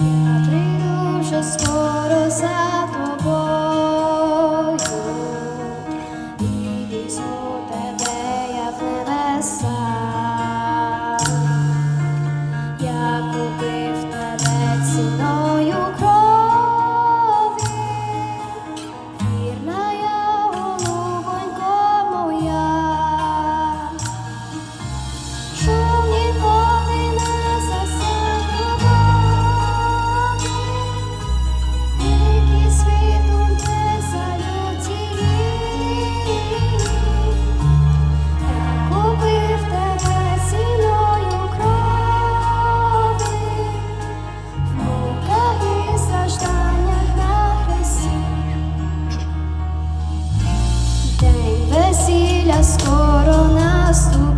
Abrir os corações. скоро наступить.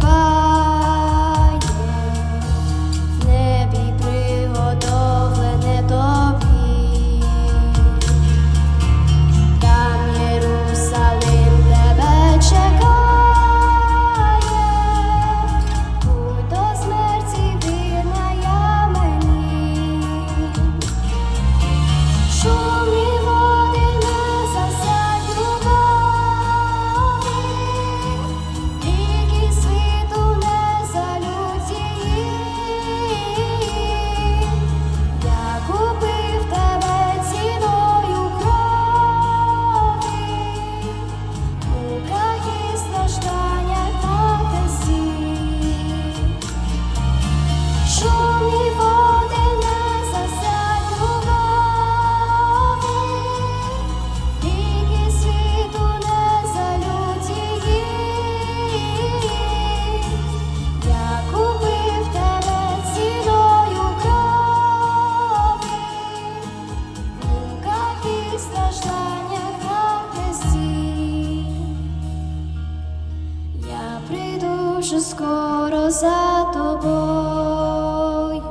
вже скоро за тобою,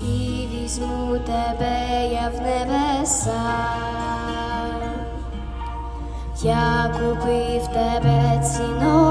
і візьму тебе я в небеса, я купив тебе ціно.